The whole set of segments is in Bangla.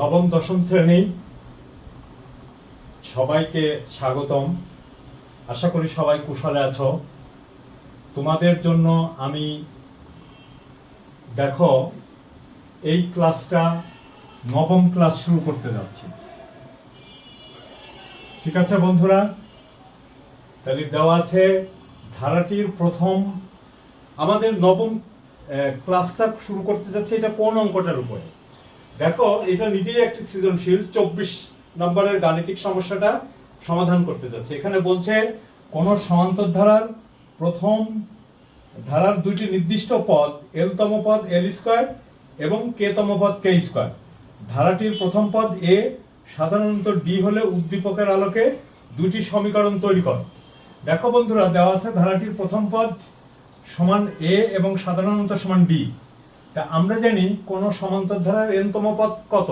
নবম, দশম শ্রেণি। সবাইকে স্বাগতম। আশা করি সবাই কুশলে আছো। তোমাদের জন্য আমি, দেখো, এই ক্লাসটা নবম ক্লাস শুরু করতে যাচ্ছি। ঠিক আছে বন্ধুরা? তাহলে দেওয়া আছে ধারাটির প্রথম। আমাদের নবম ক্লাসটা শুরু করতে যাচ্ছে এটা কোন অঙ্কটার উপরে? দেখো, এটা নিজেই একটি সৃজনশীল চব্বিশ নম্বরের গাণিতিক সমস্যাটা সমাধান করতে যাচ্ছে। এখানে বলছে, কোন সমান্তর ধারার প্রথম ধারার দুইটি নির্দিষ্ট পদ এল তম পদ এল স্কোয়ার এবং কে তম পদ কে স্কোয়ার ধারাটির প্রথম পদ এ সাধারণত ডি হলে উদ্দীপকের আলোকে দুটি সমীকরণ তৈরি কর। দেখো বন্ধুরা, দেওয়া আছে ধারাটির প্রথম পদ সমান এ এবং সাধারণত সমান ডি তা আমরা জানি কোন সমান্তর ধারার এন তম পদ কত?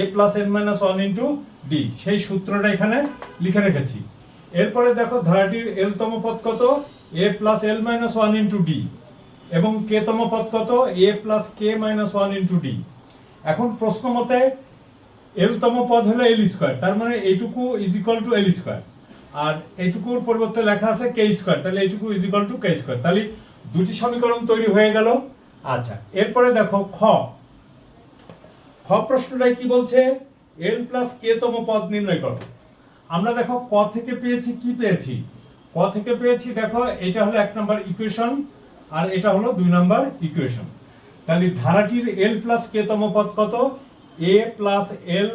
A plus n minus one into d সেই সূত্রটা এখানে লিখে রেখেছি। এরপরে দেখো ধারাটির এল তম পদ কত? A plus l minus one into d এবং কে তম পদ কত? A plus k minus one into d এখন প্রশ্ন মতে এল তম পদ হলো এল স্কোয়ার তার মানে এইটুকু is equal to l square আর এইটুকুর পরিবর্তে লেখা আছে কে স্কোয়ার তাহলে এইটুকু is equal to k square তাহলে দুটি সমীকরণ তৈরি হয়ে গেল। আচ্ছা এরপরে দেখো খ। খ প্রশ্নটাই কি বলছে? এল প্লাস কে তম পদ নির্ণয় করো। আমরা দেখো ক থেকে পেয়েছি, কি পেয়েছি? ক থেকে পেয়েছি, দেখো, এটা হলো এক নম্বর ইকুয়েশন আর এটা হলো দুই নম্বর ইকুয়েশন তাহলে ধারাটির এল প্লাস কে তম পদ কত? A plus l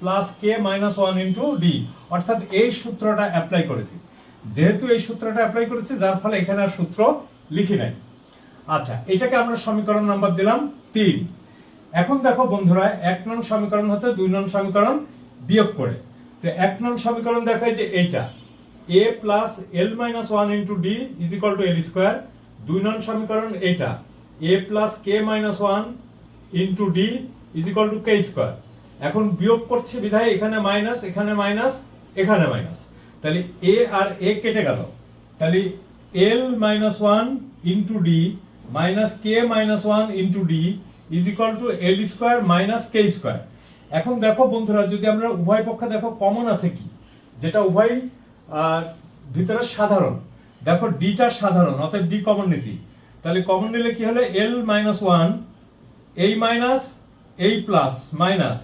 plus k minus one into d অর্থাৎ এই সূত্রটা অ্যাপ্লাই করেছি। যেহেতু এই সূত্রটা অ্যাপ্লাই করেছি, যার ফলে এখানে আর সূত্র লিখি নাই। আচ্ছা এটাকে আমরা সমীকরণ নাম্বার দিলাম তিন। এখন দেখো বন্ধুরা, এক নং সমীকরণ হতে দুই নং সমীকরণ বিয়োগ করে। তো এক নং সমীকরণ দেখায় যে এইটা। A plus l minus one into d is equal to l square দুই নং সমীকরণ এইটা। A plus k minus one into d is equal to k square এখন বিয়োগ করছে বিধায় এখানে মাইনাস এখানে মাইনাস এখানে মাইনাস তাহলে এ আর এ কেটে গেল। তাহলে l minus one into d minus k minus one into d is equal to l square minus k square এখন দেখো বন্ধুরা, যদি আমরা উভয় পক্ষে দেখো কমন আছে কি? যেটা উভয় ভিতরে সাধারণ। দেখো ডিটা সাধারণ, অতএব ডি কমন নিছি। তাহলে কমন নিলে কি হলো? এল মাইনাস ওয়ান এই মাইনাস এই প্লাস মাইনাস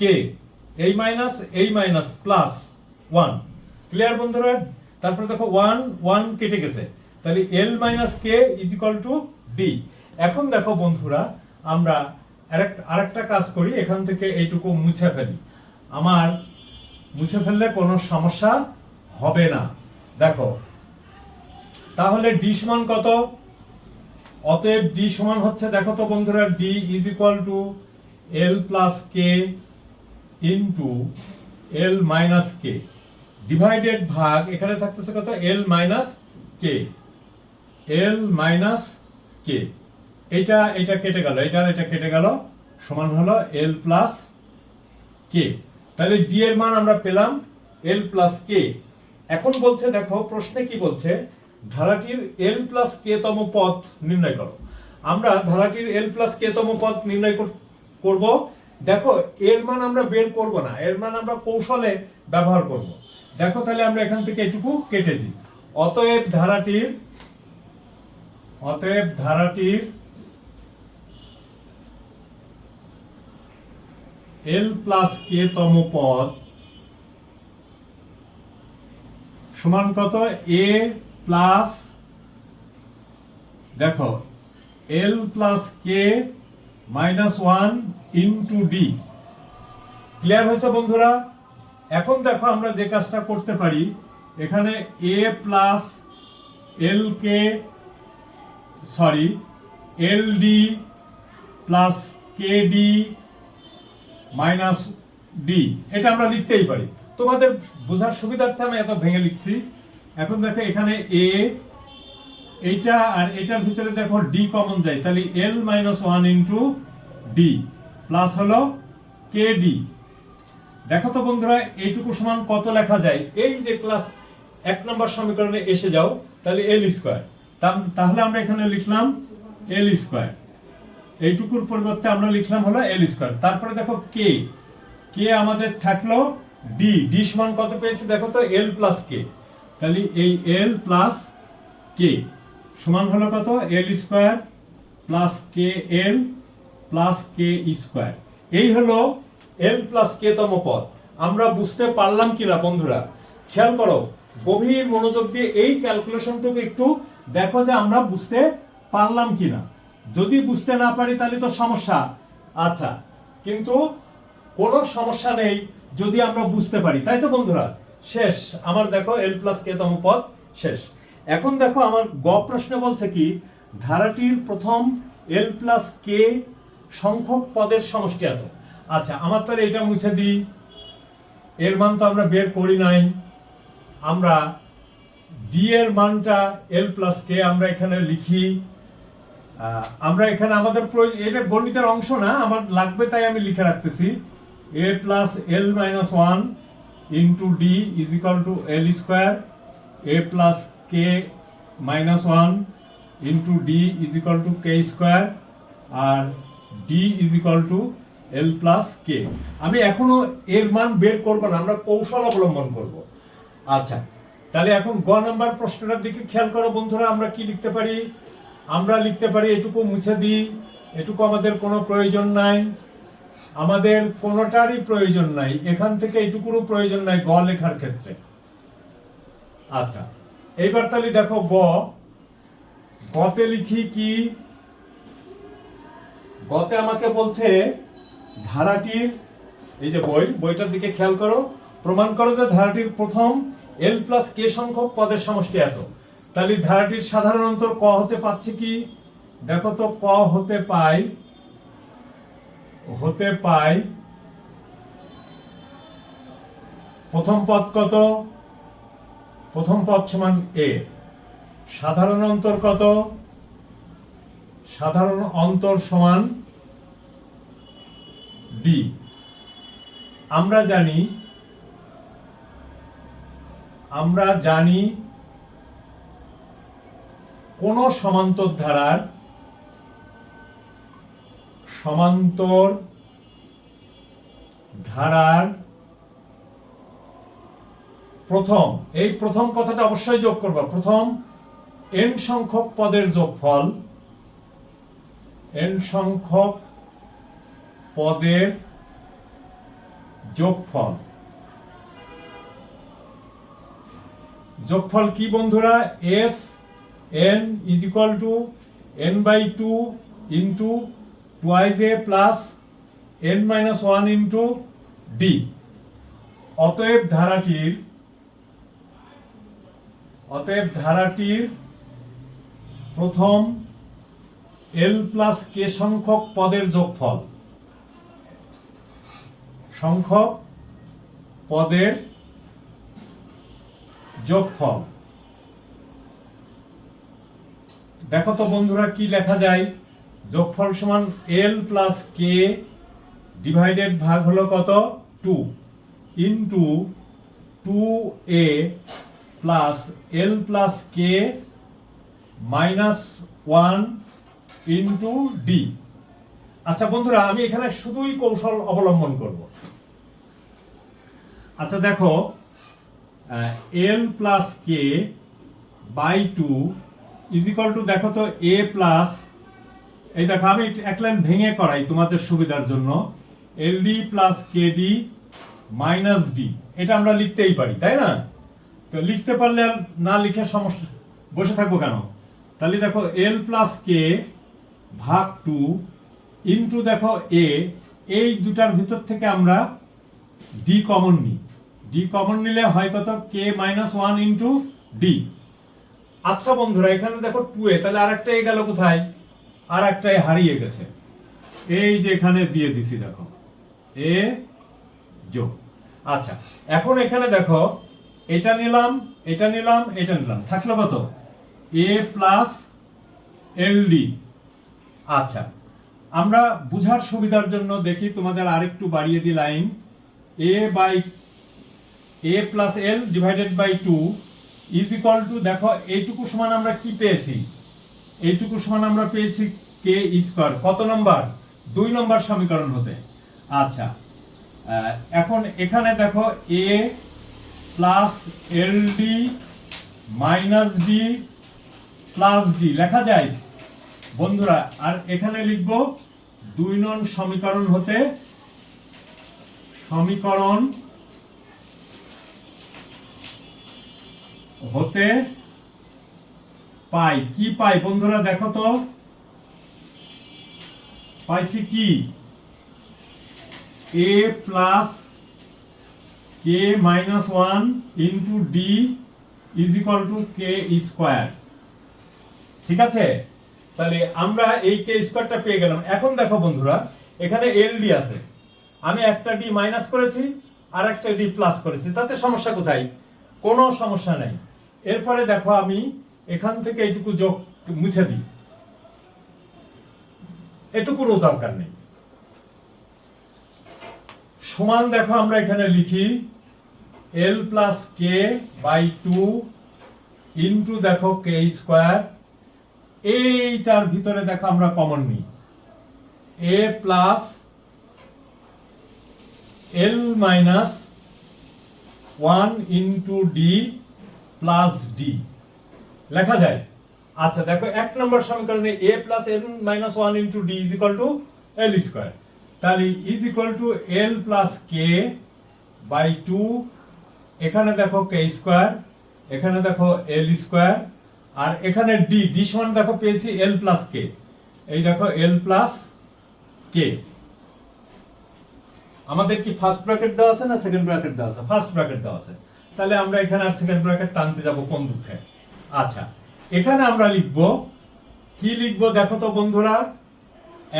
কে এই মাইনাস এই মাইনাস প্লাস ওয়ান ক্লিয়ার বন্ধুরা? তারপরে দেখো ওয়ান ওয়ান কেটে গেছে। তাহলে l minus k is equal to d এখন দেখো বন্ধুরা, আমরা আরেক- আরেকটা কাজ করি, এখান থেকে এইটুকু মুছে ফেলি। আমার মুছে ফেললে কোনো সমস্যা হবে না। দেখো, তাহলে ডি সমান কত? অতএব ডি সমান হচ্ছে, দেখো তো বন্ধুরা d is equal to l plus k into l minus k divided ভাগ, এখানে থাকতেছে কত? এল মাইনাস কে এল মাইনাস কে এটা এটা কেটে গেল, এটা এটা কেটে গেল, সমান হলো এল প্লাস কে তাহলে ডি এর মান আমরা পেলাম এল প্লাস কে এখন বলছে, দেখো, প্রশ্নে কি বলছে? ধারাটির এল প্লাস কে তম পথ নির্ণয় করো। আমরা ধারাটির এল প্লাস কে তম পথ নির্ণয় কর- করব। দেখো, এর মান আমরা বের করব না, এর মান আমরা কৌশলে ব্যবহার করব। দেখো, তাহলে আমরা এখান থেকে এটুকু কেটেছি। অতএব ধারাটির অতএব ধারাটির এল প্লাস কে তম পদ সমান কত? এ প্লাস দেখো l plus k minus one into d clear হয়েছে বন্ধুরা? এখন দেখো আমরা যে কাজটা করতে পারি, এখানে a plus l k sorry l d plus k d minus d এটা আমরা লিখতেই পারি। তোমাদের বোঝার সুবিধার্থে আমি এত ভেঙে লিখছি। এখন দেখো এখানে এ এইটা আর এটার ভিতরে দেখো ডি কমন যায়। তাহলে l minus one into d plus হলো কে ডি দেখো তো বন্ধুরা, এইটুকু সমান কত লেখা যায়? এই যে ক্লাস এক নম্বর সমীকরণে এসে যাও, তাহলে এল স্কোয়ার তাহলে আমরা এখানে লিখলাম এল স্কোয়ার এইটুকুর পরিবর্তে আমরা লিখলাম হলো এল স্কোয়ার তারপরে দেখো কে কে আমাদের থাকল ডি ডি সমান কত পেয়েছি? দেখো তো এল প্লাস কে তাহলে এই এল প্লাস কে সমান হলো কত? L square plus k l plus k square এই হলো এল প্লাস কে তম পদ। আমরা বুঝতে পারলাম কিনা বন্ধুরা? খেয়াল করো গভীর মনোযোগ দিয়ে এই ক্যালকুলেশনটুকু একটু দেখো যে আমরা বুঝতে পারলাম কিনা। যদি বুঝতে না পারি তাহলে তো সমস্যা। আচ্ছা কিন্তু কোনো সমস্যা নেই যদি আমরা বুঝতে পারি। তাই তো বন্ধুরা? শেষ। আমার দেখো এল প্লাস কে তম পদ শেষ। এখন দেখো আমার গ প্রশ্ন বলছে কি, ধারাটির প্রথম এল প্লাস কে সংখ্যক পদের সমষ্টি এত। আচ্ছা আমার তাহলে এটা মুছে দিই। এর মান তো আমরা বের করি নাই। আমরা ডি এর মানটা এল প্লাস কে আমরা এখানে লিখি। আমরা এখানে আমাদের প্রয়োজন, এটা গণিতের অংশ না, আমার লাগবে তাই আমি লিখে রাখতেছি। A plus l minus one into d is equal to l square a plus k minus one into d is equal to k square R d is equal to l plus k আমি এখনও এর মান বের করব না, আমরা কৌশল অবলম্বন করব। আচ্ছা তাহলে এখন গ নাম্বার প্রশ্নটার দিকে খেয়াল করো বন্ধুরা, আমরা কি লিখতে পারি? আমরা লিখতে পারি, এটুকু মুছে দিই, এটুকু আমাদের কোনো প্রয়োজন নাই। আমাদের কোনোটারই প্রয়োজন নাই, এখান থেকে এটুকুরও প্রয়োজন নাই গ লেখার ক্ষেত্রে। আচ্ছা এইবার তাহলে দেখো গ, গতে লিখি কি? গতে আমাকে বলছে ধারাটির, এই যে বই, বইটার দিকে খেয়াল করো, প্রমাণ করো যে ধারাটির প্রথম এল প্লাস কে সংখ্যক পদের সমষ্টি এত। তাহলে ধারাটির সাধারণ অন্তর ক হতে পাচ্ছে কি? দেখো তো, ক হতে পাই হতে পাই, প্রথম পদ কত? প্রথম পদ সমান এ সাধারণ অন্তর কত? সাধারণ অন্তর সমান ডি আমরা জানি আমরা জানি কোন সমান্তর ধারার সমান্তর ধারার প্রথম, এই প্রথম কথাটা অবশ্যই যোগ করবা। প্রথম এন সংখ্যক পদের যোগফল এন সংখ্যক পদের যোগফল। যোগফল কি বন্ধুরা? S n is equal to n by two into twice a plus n minus one into d অতএব ধারাটির অতএব ধারাটির প্রথম এল প্লাস কে সংখ্যক পদের যোগফল। সংখ্যক পদের যোগফল। দেখো তো বন্ধুরা কি লেখা যায়? যোগফল সমান এল প্লাস কে ডিভাইডেড ভাগ হলো কত? Two into two a plus l plus k minus one into d আচ্ছা বন্ধুরা, আমি এখানে শুধুই কৌশল অবলম্বন করব। আচ্ছা দেখো l plus k by two is equal to দেখো তো এ প্লাস এই দেখো, আমি এক লাইন ভেঙে করাই তোমাদের সুবিধার জন্য। L d plus k d minus d এটা আমরা লিখতেই পারি, তাই না? তো লিখতে পারলে আর না লিখে সমস্যা, বসে থাকব কেন? তাহলে দেখো এল প্লাস কে ভাগ টু ইন্টু দেখো এ এই দুটার ভিতর থেকে আমরা ডি কমন নিই। ডি কমন নিলে হয় কত? K minus one into d আচ্ছা বন্ধুরা, এখানে দেখো টু এ, তাহলে আরেকটা এ গেল কোথায়? আর একটা এ হারিয়ে গেছে। এই যে এখানে দিয়ে দিছি, দেখো। এ যোগ। আচ্ছা এখন এখানে দেখো, এটা নিলাম এটা নিলাম এটা নিলাম। থাকল কত? এ প্লাস এল ডি আচ্ছা আমরা বুঝার সুবিধার জন্য দেখি তোমাদের আরেকটু বাড়িয়ে দিই line. A by a plus l divided by two is equal to দেখো, এইটুকু সমান আমরা কি পেয়েছি? এইটুকু সমান আমরা পেয়েছি কে স্কোয়ার কত নম্বর? দুই নম্বর সমীকরণ হতে। আচ্ছা এখন এখানে দেখো a plus l d minus d plus d লেখা যায়? বন্ধুরা, আর এখানে লিখব, দুই নং সমীকরণ হতে সমীকরণ হতে পাই। কি পাই? বন্ধুরা, দেখো তো। পাইছি কি? A plus k minus one into d is equal to k square ঠিক আছে? তাহলে আমরা এই কে স্কোয়ারটা পেয়ে গেলাম। এখন দেখো বন্ধুরা, এখানে এল ডি আছে। আমি একটা ডি মাইনাস করেছি আর একটা ডি প্লাস করেছি। তাতে সমস্যা কোথায়? কোনো সমস্যা নেই। এরপরে দেখো আমি এখান থেকে এইটুকু যোগ মুছে দিই। এটুকুরও দরকার নেই। সমান দেখো আমরা এখানে লিখি l plus k by two into দেখো কে স্কোয়ার এইটার ভিতরে দেখো আমরা কমন নিই। A plus l minus one into d plus d লেখা যায়? আচ্ছা দেখো, এক নম্বর সমীকরণে a plus l minus one into d is equal to l square তাহলে is equal to l plus k by two এখানে দেখো কে স্কোয়ার এখানে দেখো এল স্কোয়ার আর এখানে ডি ডি সমান দেখো পেয়েছি এল প্লাস কে এই দেখো এল প্লাস কে আমাদের কি ফার্স্ট ব্র্যাকেট দেওয়া আছে না সেকেন্ড ব্র্যাকেট দেওয়া আছে? ফার্স্ট ব্র্যাকেট দেওয়া আছে। তাহলে আমরা এখানে আর সেকেন্ড ব্র্যাকেট টানতে যাব কোন দুঃখে? আচ্ছা এখানে আমরা লিখব, কি লিখব দেখো তো বন্ধুরা?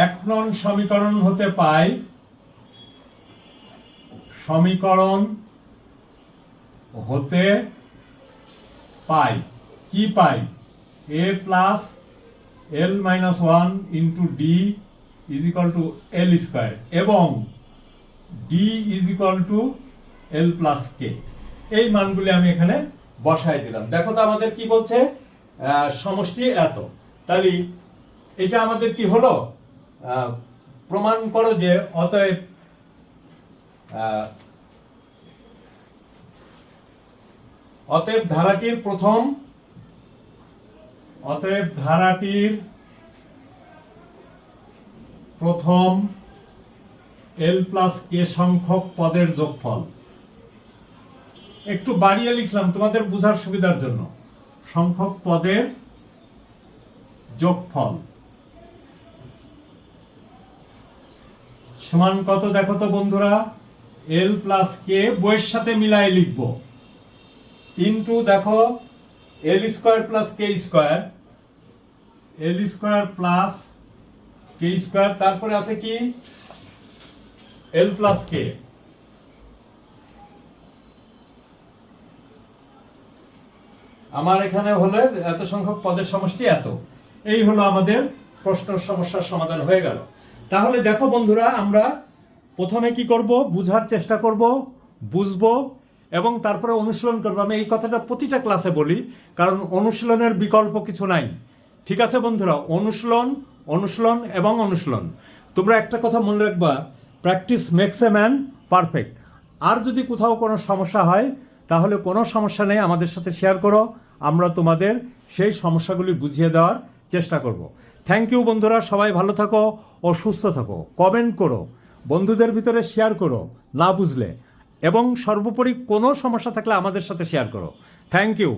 এক নন সমীকরণ হতে পাই সমীকরণ হতে পাই। কি পাই? A plus l minus one into d is equal to l square এবং d is equal to l plus k এই মানগুলি আমি এখানে বসাই দিলাম। দেখো তো আমাদের কি বলছে? সমষ্টি এত। তাহলে এটা আমাদের কি হলো? প্রমাণ করো যে অতএব অতএব ধারাটির প্রথম, অতএব ধারাটির প্রথম এল প্লাস কে সংখ্যক পদের যোগফল। একটু বাড়িয়ে লিখলাম তোমাদের বোঝার সুবিধার জন্য। সংখ্যক পদের যোগফল। সমান কত দেখো তো বন্ধুরা? এল প্লাস কে বইয়ের সাথে মিলাই লিখব। ইন্টু দেখো l square plus k square l square plus k square তারপরে আছে কি? এল প্লাস কে আমার এখানে হলে এত সংখ্যক পদের সমষ্টি এত। এই হলো আমাদের প্রশ্ন, সমস্যার সমাধান হয়ে গেল। তাহলে দেখো বন্ধুরা, আমরা প্রথমে কি করব? বুঝার চেষ্টা করব, বুঝব এবং তারপরে অনুশীলন করব। আমি এই কথাটা প্রতিটা ক্লাসে বলি, কারণ অনুশীলনের বিকল্প কিছু নাই। ঠিক আছে বন্ধুরা? অনুশীলন অনুশীলন এবং অনুশীলন। তোমরা একটা কথা মনে রাখবা practice makes a man perfect আর যদি কোথাও কোনো সমস্যা হয়, তাহলে কোনো সমস্যা নেই। আমাদের সাথে শেয়ার করো। আমরা তোমাদের সেই সমস্যাগুলি বুঝিয়ে দেওয়ার চেষ্টা করব। থ্যাংক ইউ বন্ধুরা, সবাই ভালো থাকো ও সুস্থ থাকো। কমেন্ট করো, বন্ধুদের ভিতরে শেয়ার করো, না বুঝলে। এবং সর্বোপরি কোনো সমস্যা থাকলে আমাদের সাথে শেয়ার করো। Thank you